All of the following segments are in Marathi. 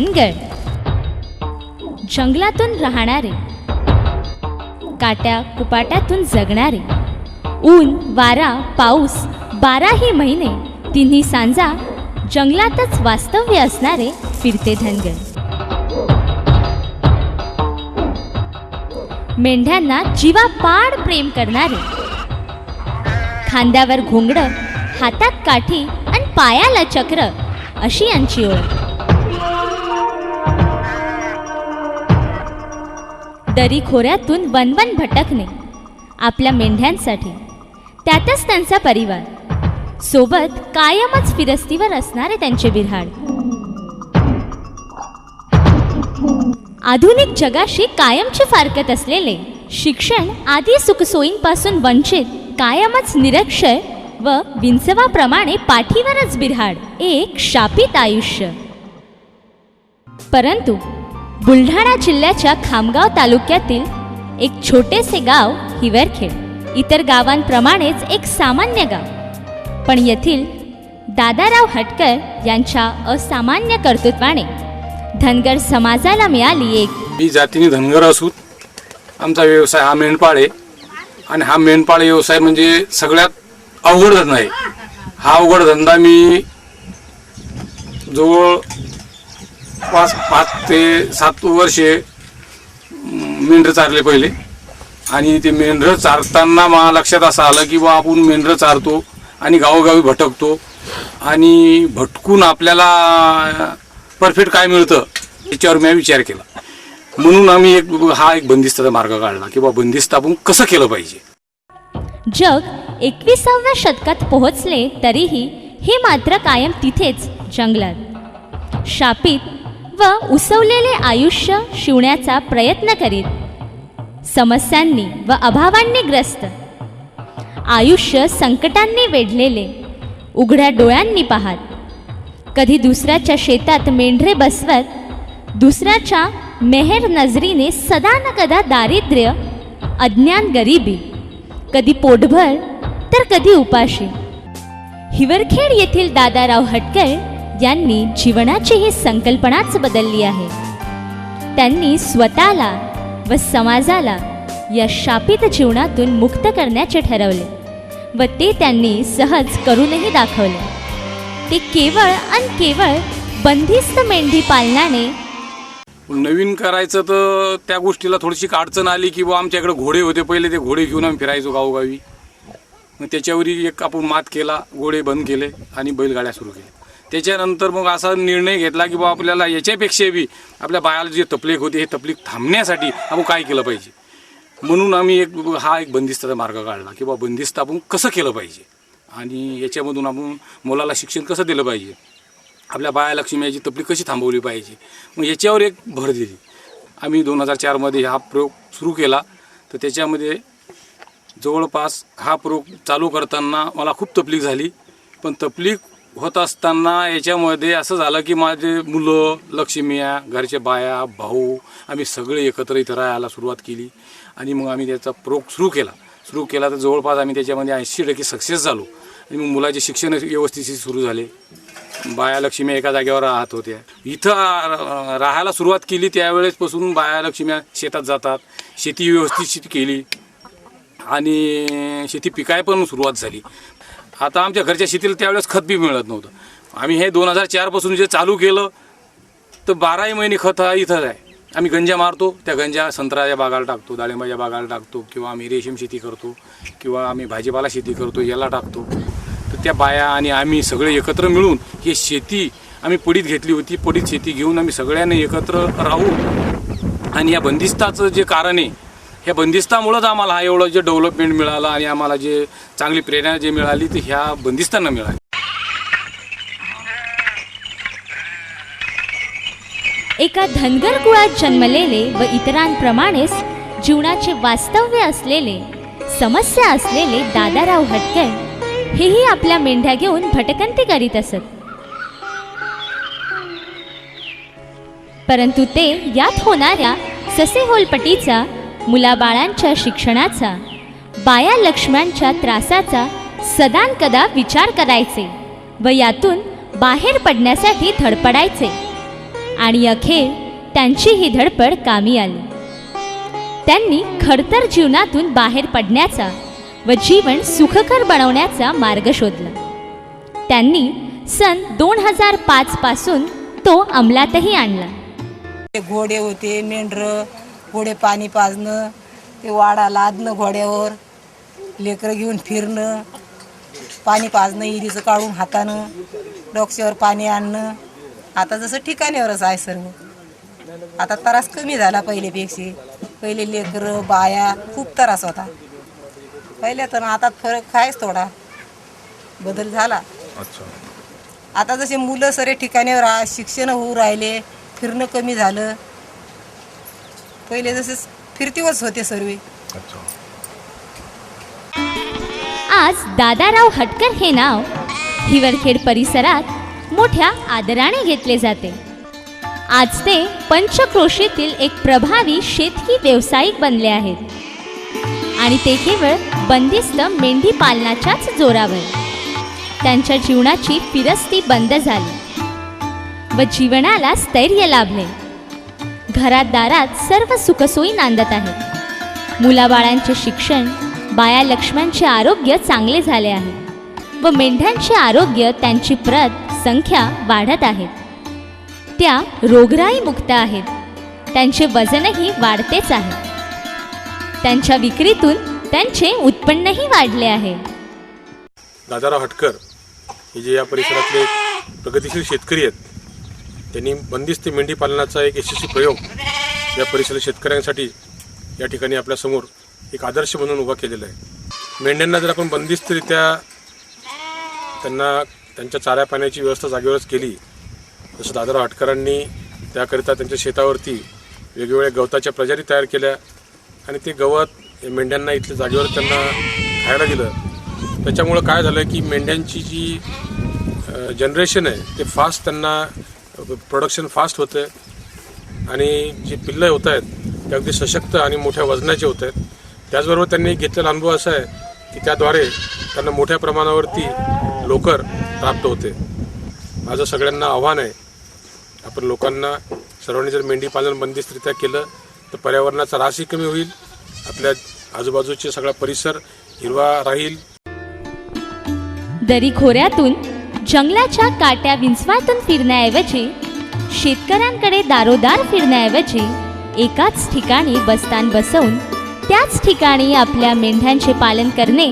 धनगड जंगलातून राहणारे. काट्या कुपाट्यातून जगणारे. ऊन वारा पाऊस बाराही महिने तिन्ही सांजा जंगलातच वास्तव्य असणारे फिरते धनगड मेंढ्यांना जीवापाड प्रेम करणारे. खांद्यावर घोंगडं हातात काठी आणि पायाला चक्र अशी यांची ओळख. दरीखोऱ्यातून वनवन भटकणे आपल्या मेंढ्यांसाठी. त्यातच त्यांचा परिवार. सोबत कायमच फिरस्तीवर असणारे त्यांचे बिऱ्हाड आधुनिक जगाशी कायमचे फारकत असलेले शिक्षण आदी सुखसोयींपासून वंचित कायमच निरक्षय व विंचवाप्रमाणे पाठीवरच बिऱ्हाड एक शापित आयुष्य. परंतु बुलढाणा जिल्ह्याच्या खामगाव तालुक्यातील एक छोटेसे गाव हिवरखेड. इतर गावांप्रमाणेच एक सामान्य गाव. पण येथील दादाराव हटकर यांच्या असामान्य कर्तृत्वाने धनगर समाजाला मिळाली एक मी जातीने धनगर असून आमचा व्यवसाय हा मेंढपाळ आहे आणि हा मेंढपाळ व्यवसाय म्हणजे सगळ्यात अवघड धंदा आहे. हा अवघड धंदा मी जवळ पाच पाच ते सात वर्षे मेंढरं चारले पहिले. आणि ते मेंढरं चारताना मला लक्षात असं आलं की बा आपण मेंढरं चारतो आणि गावोगावी भटकतो. आणि भटकून आपल्याला परफेक्ट काय मिळतं याच्यावर मी विचार केला. म्हणून आम्ही एक हा एक बंदिस्ताचा मार्ग काढला की बा बंदिस्त आपण कसं केलं पाहिजे? जग एकविसाव्या शतकात पोहोचले तरीही हे मात्र कायम तिथेच जंगलात. शापित व उसवलेले आयुष्य शिवण्याचा प्रयत्न करीत. समस्यांनी व अभावांनी ग्रस्त. आयुष्य संकटांनी वेढलेले उघड्या डोळ्यांनी पाहात. कधी दुसऱ्याच्या शेतात मेंढरे बसवत दुसऱ्याच्या मेहेर नजरीने सदा न कदा दारिद्र्य अज्ञान गरिबी कधी पोटभर तर कधी उपाशी. हिवरखेड येथील दादाराव हटकर यांनी जीवनाची ही संकल्पनाच बदलली आहे. त्यांनी स्वतःला व समाजाला या शापित जीवनातून मुक्त करण्याचे ठरवले व ते त्यांनी सहज करूनही दाखवले. ते केवळ आणि केवळ बंदिस्त मेंढी पालनाने नवीन करायचं तर त्या गोष्टीला थोडीशी अडचण आली की बा आमच्याकडे घोडे होते. पहिले ते घोडे घेऊन आम्ही फिरायचो गावोगावी. मग त्याच्यावरही एक आपण मात केला घोडे बंद केले आणि बैलगाड्या सुरू केल्या. त्याच्यानंतर मग असा निर्णय घेतला की बाबा आपल्याला याच्यापेक्षा बी आपल्या बायाला जे तपलीक होती हे तपलीक थांबण्यासाठी आपण काय केलं पाहिजे? म्हणून आम्ही एक हा एक बंदिस्ताचा मार्ग काढला की बाबा बंदिस्त आपण कसं केलं पाहिजे? आणि याच्यामधून आपण मुलाला शिक्षण कसं दिलं पाहिजे? आपल्या बाया याची तपली कशी थांबवली पाहिजे? मग याच्यावर एक भर दिली. आम्ही दोन हजार चारमध्ये हा प्रयोग सुरू केला. तर त्याच्यामध्ये जवळपास हा प्रयोग चालू करताना मला खूप तकलीफ झाली. पण तकलीफ होत असताना याच्यामध्ये असं झालं की माझे मुलं लक्ष्मीया घरच्या बाया भाऊ आम्ही सगळे एकत्र इथं राहायला सुरुवात केली. आणि मग आम्ही त्याचा प्रयोग सुरू केला. सुरू केला तर जवळपास आम्ही त्याच्यामध्ये ऐंशी टक्के सक्सेस झालो. आणि मग मुलाचे शिक्षण व्यवस्थित सुरू झाले. बाया लक्ष्मी एका जागेवर राहत होत्या. इथं राहायला सुरुवात केली त्यावेळेसपासून बाया लक्ष्म्या शेतात जातात. शेती व्यवस्थित केली. आणि शेती पिकाय पण सुरुवात झाली. आता आमच्या घरच्या शेतीला त्यावेळेस खत बी मिळत नव्हतं. आम्ही हे दोन हजार चारपासून जे चालू केलं तर बाराही महिने खत हा इथंच आहे. आम्ही गंजा मारतो त्या गंजा संत्र्याच्या बागाला टाकतो डाळिंबाच्या बागाला टाकतो किंवा आम्ही रेशीम शेती करतो किंवा आम्ही भाजीपाला शेती करतो याला टाकतो. तर त्या बाया आणि आम्ही सगळे एकत्र मिळून ही शेती आम्ही पडीत घेतली होती. पडीत शेती घेऊन आम्ही सगळ्यांनी एकत्र राहू. आणि या बंदिस्ताचं जे कारण आहे ह्या बंदिस्तामुळंच आम्हाला हा एवढं जे डेव्हलपमेंट मिळालं आणि आम्हाला जे चांगली प्रेरणा जे मिळाली ती ह्या बंदिस्तांना मिळाली. एका धनगर कुळात जन्मलेले व इतरांप्रमाणेच जीवनाचे वास्तव्य असलेले समस्या असलेले दादाराव हटकर हेही आपल्या मेंढ्या घेऊन भटकंती करीत असत. परंतु ते यात होणाऱ्या ससेहोलपटीचा मुलाबाळांच्या शिक्षणाचा बाया लक्ष्म्यांच्या त्रासाचा सदांकदा विचार करायचे व यातून बाहेर पडण्यासाठी धडपडायचे. आणि अखेर त्यांची ही धडपड कामी आली. त्यांनी खडतर जीवनातून बाहेर पडण्याचा व जीवन सुखकर बनवण्याचा मार्ग शोधला. त्यांनी सन दोन हजार पाच पासून तो अंमलातही आणला. घोडे होते मेंढरं घोडे पाणी पाजणं ते वाडा लादणं घोड्यावर लेकरं घेऊन फिरणं पाणी पाजणं इरीचं काढून हातानं डोक्यावर पाणी आणणं. आता जसं ठिकाणीवरच आहे सर्व. आता त्रास कमी झाला पहिलेपेक्षा पहिले लेकरं बाया खूप त्रास होता. पहिल्या तर आता फरक आहेच थोडा. बदल झाला. अच्छा. आता जसे मुलं सरे ठिकाणीवर आ- शिक्षण होऊ राहिले फिरणं कमी झालं. पहिले जसे फिरतीवच होते सर्व. आज दादाराव हटकर हे नाव. हिवरखेड परिसरात मोठ्या आदराने घेतले जाते. आज ते पंचक्रोशीतील एक प्रभावी शेतकी व्यावसायिक बनले आहेत. आणि ते केवळ बंदिस्त मेंढी पालनाच्याच जोरावर. त्यांच्या जीवनाची फिरस्ती बंद झाली व जीवनाला स्थैर्य लाभले. घरात दारात सर्व सुखसोयी नांदत आहेत. मुलाबाळांचे शिक्षण बाया लक्ष्मणचे आरोग्य चांगले झाले आहे व मेंढ्यांचे आरोग्य त्यांची प्रत संख्या वाढत आहेत त्या रोगराई मुक्त आहेत. त्यांचे वजनही वाढतेच आहे. त्यांच्या विक्रीतून त्यांचे उत्पन्नही वाढले आहे. दादाराव हटकर हे जे या परिसरातले प्रगतीशील शेतकरी आहेत त्यांनी बंदिस्त मेंढी पालनाचा एक यशस्वी प्रयोग या परिसरातील शेतकऱ्यांसाठी या ठिकाणी आपल्यासमोर एक आदर्श म्हणून उभा केलेला आहे. मेंढ्यांना जर आपण बंदिस्तरित्या त्यांना त्यांच्या चाऱ्या पाण्याची व्यवस्था जागेवरच केली जसं दादाराव हटकरांनी त्याकरिता त्यांच्या शेतावरती वेगवेगळ्या गवताच्या प्रजाती तयार केल्या आणि ते गवत मेंढ्यांना इथल्या जागेवर त्यांना खायला दिलं. त्याच्यामुळं काय झालं की मेंढ्यांची जी जनरेशन आहे ते फास्ट त्यांना प्रोडक्शन फास्ट होतं आणि जी पिल्लं होत आहेत ते अगदी सशक्त आणि मोठ्या वजनाचे होत आहेत. त्याचबरोबर त्यांनी घेतलेला अनुभव असा आहे की त्याद्वारे त्यांना मोठ्या प्रमाणावरती लोकर प्राप्त होते. माझं सगळ्यांना आव्हान आहे आपण लोकांना सर्वांनी जर मेंढी पालन बंदिस्तरित्या केलं तर पर्यावरणाचा ऱ्हासही कमी होईल आपल्या आजूबाजूचे सगळा परिसर हिरवा राहील. दरी खोऱ्यातून जंगलाच्या काट्या विंचवातून फिरण्याऐवजी शेतकऱ्यांकडे दारोदार फिरण्याऐवजी एकाच ठिकाणी बस्तान बसवून त्याच ठिकाणी आपल्या मेंढ्यांचे पालन करणे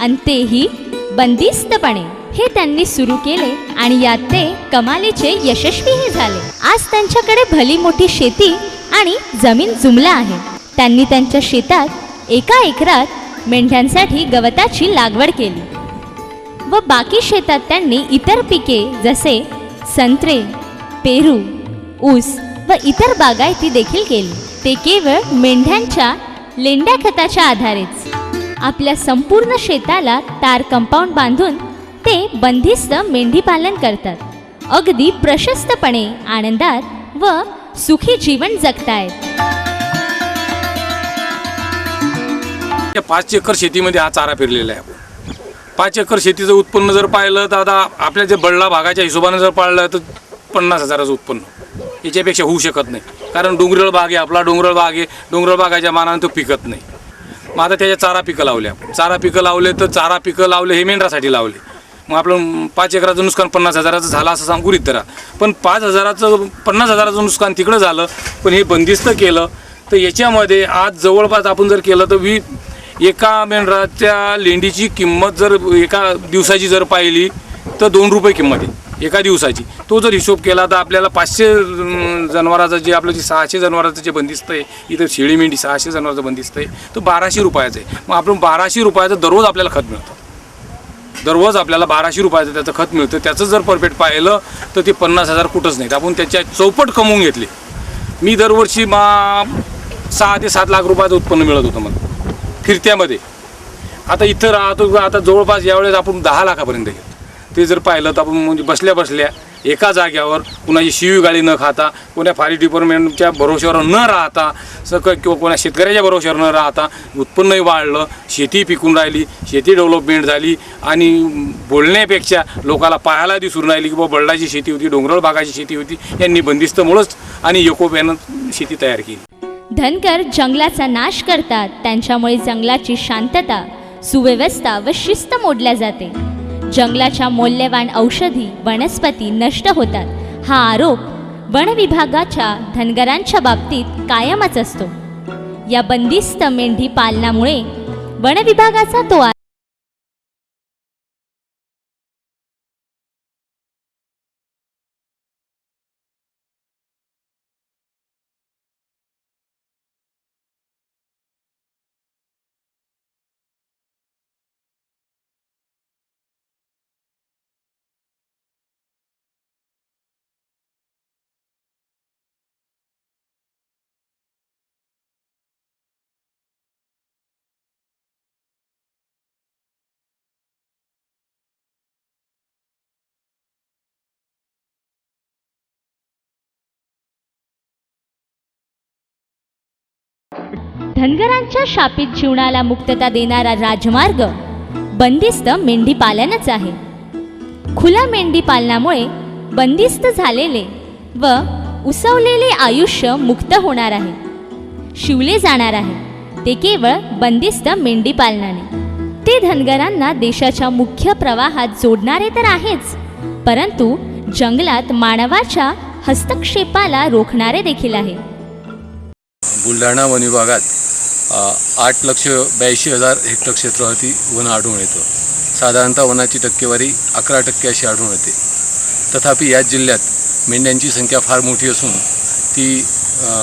आणि तेही बंदिस्तपणे हे त्यांनी सुरू केले आणि यात ते कमालीचे यशस्वीही झाले. आज त्यांच्याकडे भली मोठी शेती आणि जमीन जुमला आहे. त्यांनी त्यांच्या शेतात एका एकरात मेंढ्यांसाठी गवताची लागवड केली. व बाकी शेतात त्यांनी इतर पिके जसे संत्रे पेरू ऊस व इतर बागायती देखील केली. ते केवळ मेंढ्यांच्या लेंड्या खताच्या आधारेच. आपल्या संपूर्ण शेताला तार कंपाऊंड बांधून ते बंदिस्त मेंढीपालन करतात. अगदी प्रशस्तपणे आनंदात व सुखी जीवन जगतायत. पाच एकर शेतीमध्ये हा चारा पेरलेला आहे पाच एकर शेतीचं उत्पन्न जर पाहिलं तर आता आपल्या जे बळला भागाच्या हिशोबानं जर पाळलं तर पन्नास हजाराचं उत्पन्न. याच्यापेक्षा होऊ शकत नाही. कारण डोंगरळ बाग आहे आपला डोंगरळ बाग आहे. डोंगरळ बागाच्या मानानं तो पिकत नाही. मग आता त्याच्या चारा पिकं लावल्या चारा पिकं लावले तर चारा पिकं लावले हे मेंढरासाठी लावले. मग आपलं पाच एकराचं नुकसान पन्नास हजाराचं झालं असं सांगू गृहीत धरा पण पाच हजाराचं पन्नास हजाराचं नुकसान तिकडं झालं पण हे बंदिस्त केलं तर याच्यामध्ये आज जवळपास आपण जर केलं तर वी एका मेंढराच्या लेंडीची किंमत जर एका दिवसाची जर पाहिली तर दोन रुपये किंमत आहे. एका दिवसाची. तो जर हिशोब केला तर आपल्याला पाचशे जनावराचं जे आपलं जे सहाशे जनावराचं जे बंदिस्त आहे इथं शेळी मेंढी सहाशे जनावराचं बंदिस्त आहे तो बाराशे रुपयाचं आहे. मग आपण बाराशे रुपयाचं दररोज आपल्याला खत मिळतं. दररोज आपल्याला बाराशे रुपयाचं त्याचं खत मिळतं. त्याचं जर परफेक्ट पाहिलं तर ते पन्नास हजार कुठंच नाहीत. आपण त्याच्या चौपट कमवून घेतले. मी दरवर्षी मा सहा ते सात लाख रुपयाचं उत्पन्न मिळत होतं मला. फिरत्यामध्ये. आता इथं राहतो आता जवळपास यावेळेस आपण दहा लाखापर्यंत घेतो ते जर पाहिलं तर आपण म्हणजे बसल्या बसल्या एका जाग्यावर कुणाची शिवी गाडी न खाता कोण्या फायर डिपार्टमेंटच्या भरोश्यावर न राहता सक किंवा कोणा शेतकऱ्याच्या भरोश्यावर न राहता उत्पन्नही वाढलं शेती पिकून राहिली शेती डेव्हलपमेंट झाली आणि बोलण्यापेक्षा लोकाला पाहायला दिसून राहिली की बाबा बळडाची शेती होती डोंगराळ भागाची शेती होती यांनी बंदिस्तमुळंच आणि एकोप्यानं शेती तयार केली. धनगर जंगलाचा नाश करतात. त्यांच्यामुळे जंगलाची शांतता सुव्यवस्था व शिस्त मोडल्या जाते. जंगलाच्या मौल्यवान औषधी वनस्पती नष्ट होतात. हा आरोप वन विभागाच्या धनगरांच्या बाबतीत कायमच असतो. या बंदिस्त मेंढी पालनामुळे वन विभागाचा तो धनगरांच्या शापित जीवनाला मुक्तता देणारा राजमार्ग बंदिस्त मेंढी पालनच आहे. खुल्या मेंढी पालनामुळे बंदिस्त झालेले व उसवलेले आयुष्य मुक्त होणार आहे. शिवले जाणार आहे. ते केवळ बंदिस्त मेंढी पालनाने ते धनगरांना देशाच्या मुख्य प्रवाहात जोडणारे तर आहेच परंतु जंगलात मानवाच्या हस्तक्षेपाला रोखणारे देखील आहे. बुलढाणा वन विभागात आठ लक्ष ब्याऐंशी हजार हेक्टर क्षेत्रावरती वन आढळून येतं. साधारणतः वनाची टक्केवारी अकरा टक्के अशी आढळून येते. तथापि याच जिल्ह्यात मेंढ्यांची संख्या फार मोठी असून ती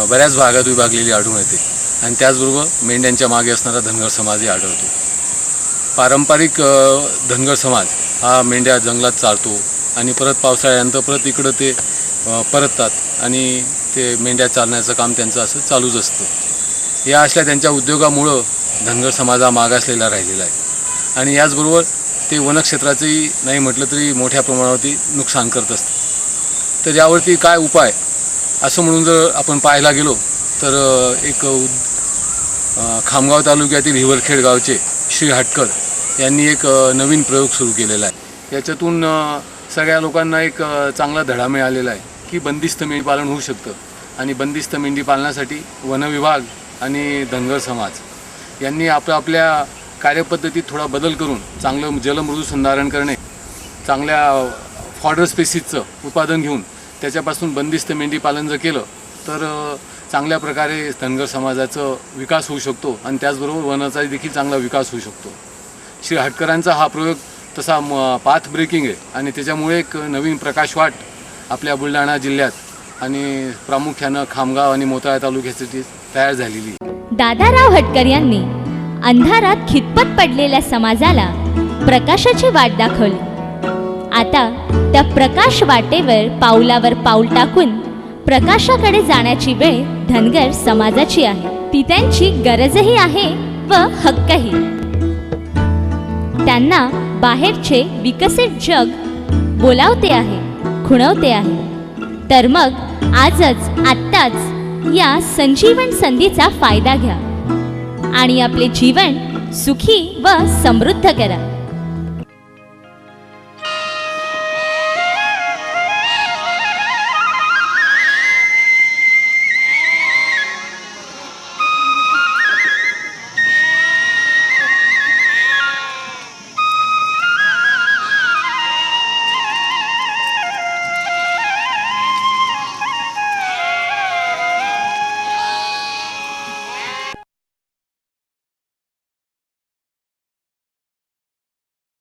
बऱ्याच भागात विभागलेली आढळून येते आणि त्याचबरोबर मेंढ्यांच्या मागे असणारा धनगर समाजही आढळतो. पारंपरिक धनगर समाज हा मेंढ्या जंगलात चालतो आणि परत पावसाळ्यानंतर परत इकडं ते परततात आणि ते मेंढ्या चालण्याचं काम त्यांचं असं चालूच असतं. या असल्या त्यांच्या उद्योगामुळं धनगर समाज हा मागासलेला राहिलेला आहे. आणि याचबरोबर ते वनक्षेत्राचंही नाही म्हटलं तरी मोठ्या प्रमाणावरती नुकसान करत असतं तर यावरती काय उपाय? असं म्हणून जर आपण पाहायला गेलो तर एक उद- खामगाव तालुक्यातील हिवरखेड गावचे श्री हटकर यांनी एक नवीन प्रयोग सुरू केलेला आहे. याच्यातून सगळ्या लोकांना एक चांगला धडा मिळालेला आहे की बंदिस्त मेंढी पालन होऊ शकतं. आणि बंदिस्त मेंढी पालनासाठी वनविभाग आणि धनगर समाज यांनी आपल्या आपल्या कार्यपद्धतीत थोडा बदल करून चांगलं जलमृदू संधारण करणे चांगल्या फॉडर स्पेसिसचं उत्पादन घेऊन त्याच्यापासून बंदिस्त मेंढी पालन जर केलं तर चांगल्या प्रकारे धनगर समाजाचं विकास होऊ शकतो आणि त्याचबरोबर वनाचा देखील चांगला विकास होऊ शकतो. श्री हटकरांचा हा प्रयोग तसा म पाथ ब्रेकिंग आहे. आणि त्याच्यामुळे एक नवीन प्रकाशवाट आपल्या बुलढाणा जिल्ह्यात आणि प्रामुख्यानं खामगाव आणि मोताळा तालुक्यासाठी तयार झालेली दादाराव हटकर यांनी अंधारात खितपत पडलेल्या समाजाला प्रकाशाची वाट दाखवली. आता त्या प्रकाश वाटेवर पाऊलावर पाऊल टाकून प्रकाशाकडे जाण्याची वेळ धनगर समाजाची आहे. ती त्यांची गरजही आहे व हक्कही. त्यांना बाहेरचे विकसित जग बोलावते आहे खुणवते आहे. तर मग आजच आत्ताच या संजीवन संधीचा फायदा घ्या आणि आपले जीवन सुखी व समृद्ध करा.